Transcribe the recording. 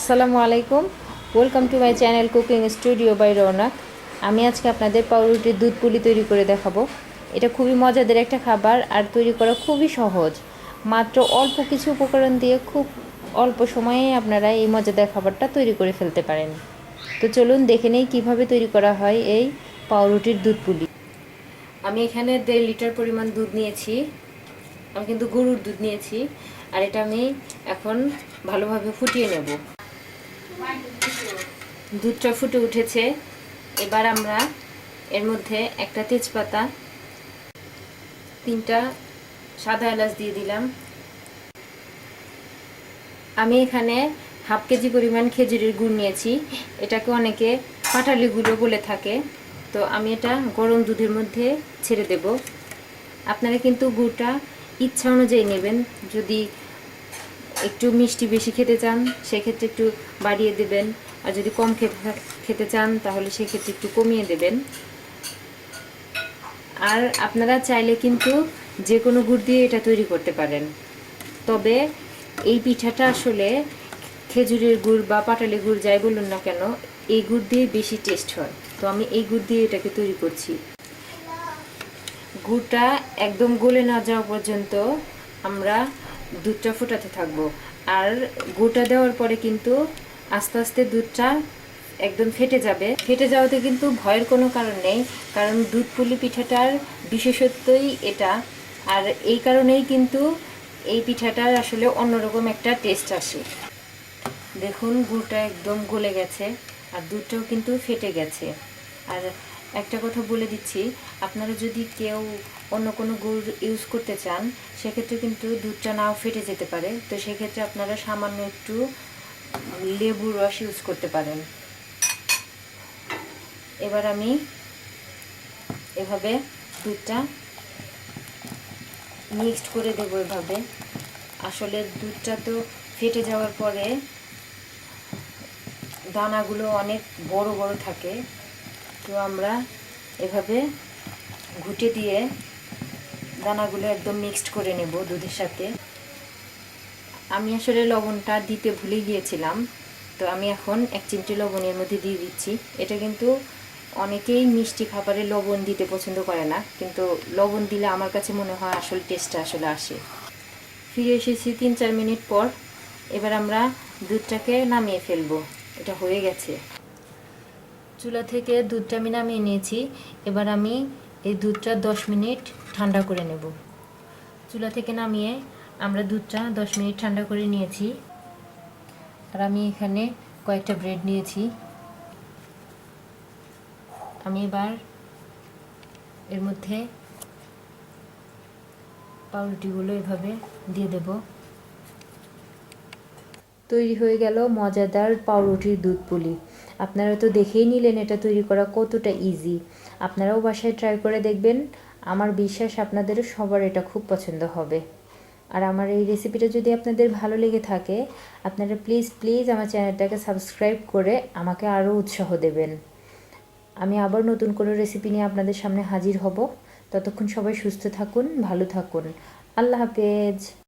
আসসালামু আলাইকুম। Welcome to my channel cooking studio by Raunak আমি আজকে আপনাদের পাউরুটির দুধ পুলি তৈরি করে দেখাবো। এটা খুবই মজাদার একটা খাবার আর তৈরি করা খুবই সহজ। মাত্র অল্প কিছু উপকরণ দিয়ে খুব অল্প সময়ে আপনারা এই মজাদার খাবারটা তৈরি করে ফেলতে পারেন। তো চলুন দেখে নেই কীভাবে তৈরি করা হয় এই পাউরুটির দুধ পুলি। আমি এখানে দেড় লিটার পরিমাণ দুধ নিয়েছি। আমি কিন্তু গরুর দুধ নিয়েছি। আর এটা আমি এখন ভালোভাবে ফুটিয়ে নেব। দুধটা ফুটে উঠেছে। এবার আমরা এর মধ্যে একটা তেজপাতা, তিনটা সাদা এলাচ দিয়ে দিলাম। আমি এখানে হাফ কেজি পরিমাণ খেজুরের গুড় নিয়েছি। এটাকে অনেকে পাটালি গুঁড়ো বলে থাকে। তো আমি এটা গরম দুধের মধ্যে ছেড়ে দেব। আপনারা কিন্তু গুড়টা ইচ্ছা অনুযায়ী নেবেন। যদি একটু মিষ্টি বেশি খেতে চান, সেক্ষেত্রে একটু বাড়িয়ে দেবেন। আর যদি কম খেতে খেতে চান, তাহলে সেক্ষেত্রে একটু কমিয়ে দেবেন। আর আপনারা চাইলে কিন্তু যে কোনো গুড় দিয়ে এটা তৈরি করতে পারেন। তবে এই পিঠাটা আসলে খেজুরের গুড় বা পাটালি গুড় যাই বলুন না কেন, এই গুড় দিয়ে বেশি টেস্ট হয়। তো আমি এই গুড় দিয়ে এটাকে তৈরি করছি। গুড়টা একদম গলে না যাওয়া পর্যন্ত আমরা দুধটা ফোটাতে থাকব। আর গুড়টা দেওয়ার পরে কিন্তু আস্তে আস্তে দুধটা একদম ফেটে যাবে। ফেটে যাওয়াতে কিন্তু ভয়ের কোনো কারণ নেই, কারণ দুধ পুলি পিঠাটার বিশেষত্বই এটা। আর এই কারণেই কিন্তু এই পিঠাটার আসলে অন্যরকম একটা টেস্ট আসে। দেখুন গুড়টা একদম গলে গেছে, আর দুধটাও কিন্তু ফেটে গেছে। আর একটা কথা বলে দিচ্ছি। আপনারা যদি কেউ অন্য কোনো গুড় ইউজ করতে চান, সেক্ষেত্রে কিন্তু দুধটা নাও ফেটে যেতে পারে। তো সেক্ষেত্রে আপনারা সামান্য একটু লেবুর রস ইউজ করতে পারেন। এবার আমি এভাবে দুধটা মিক্সড করে দেবো এভাবে। আসলে দুধটা তো ফেটে যাওয়ার পরে দানাগুলো অনেক বড় বড় থাকে। তো আমরা এভাবে ঘুটে দিয়ে দানাগুলো একদম মিক্সড করে নেব দুধের সাথে। আমি আসলে লবণটা দিতে ভুলে গিয়েছিলাম, তো আমি এখন এক চিমটি লবণের মধ্যে দিয়ে দিচ্ছি। এটা কিন্তু অনেকেই মিষ্টি খাবারে লবণ দিতে পছন্দ করে না, কিন্তু লবণ দিলে আমার কাছে মনে হয় আসল টেস্টটা আসলে আসে। ফিরে এসেছি তিন চার মিনিট পর, এবার আমরা দুধটাকে নামিয়ে ফেলব। এটা হয়ে গেছে। চুলা থেকে দুধটা আমি নামিয়ে নিয়েছি। এবার আমি এই দুধটা দশ মিনিট ঠান্ডা করে নেব। চুলা থেকে নামিয়ে আমরা দুধটা দশ মিনিট ঠান্ডা করে নিয়েছি। আর আমি এখানে কয়েকটা ব্রেড নিয়েছি। আমি এবার এর মধ্যে পাউরুটিগুলো এভাবে দিয়ে দেব। তৈরি হয়ে গেল মজাদার পাউরুটির দুধ পুলি আপনারা তো দেখেই নিলেন এটা তৈরি করা কতটা ইজি আপনারাও বাসায় ট্রাই করে দেখবেন। আমার বিশ্বাস আপনাদের সবার এটা খুব পছন্দ হবে। আর আমার এই রেসিপিটা যদি আপনাদের ভালো লেগে থাকে, আপনারা প্লিজ প্লিজ আমার চ্যানেলটাকে সাবস্ক্রাইব করে আমাকে আরও উৎসাহ দেবেন। আমি আবার নতুন কোনো রেসিপি নিয়ে আপনাদের সামনে হাজির হব। ততক্ষণ সবাই সুস্থ থাকুন, ভালো থাকুন। আল্লাহ হাফেজ।